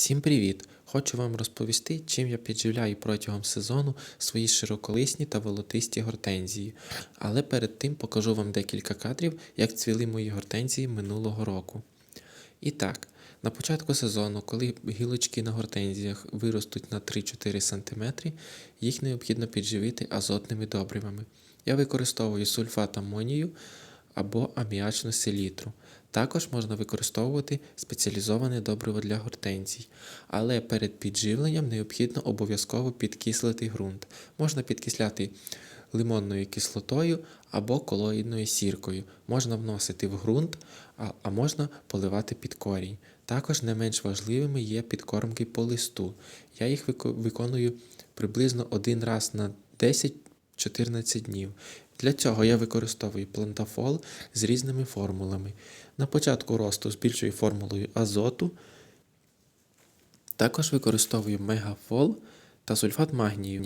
Всім привіт! Хочу вам розповісти, чим я підживляю протягом сезону свої широколисні та волотисті гортензії. Але перед тим покажу вам декілька кадрів, як цвіли мої гортензії минулого року. І так, на початку сезону, коли гілочки на гортензіях виростуть на 3-4 см, їх необхідно підживити азотними добривами. Я використовую сульфат амонію або аміачну селітру. Також можна використовувати спеціалізоване добриво для гортензій, але перед підживленням необхідно обов'язково підкислити ґрунт. Можна підкисляти лимонною кислотою або колоїдною сіркою. Можна вносити в ґрунт, а, можна поливати під корінь. Також не менш важливими є підкормки по листу. Я їх виконую приблизно один раз на 10-14 днів. Для цього я використовую плантафол з різними формулами. На початку росту з більшою формулою азоту. Також використовую мегафол та сульфат магнію.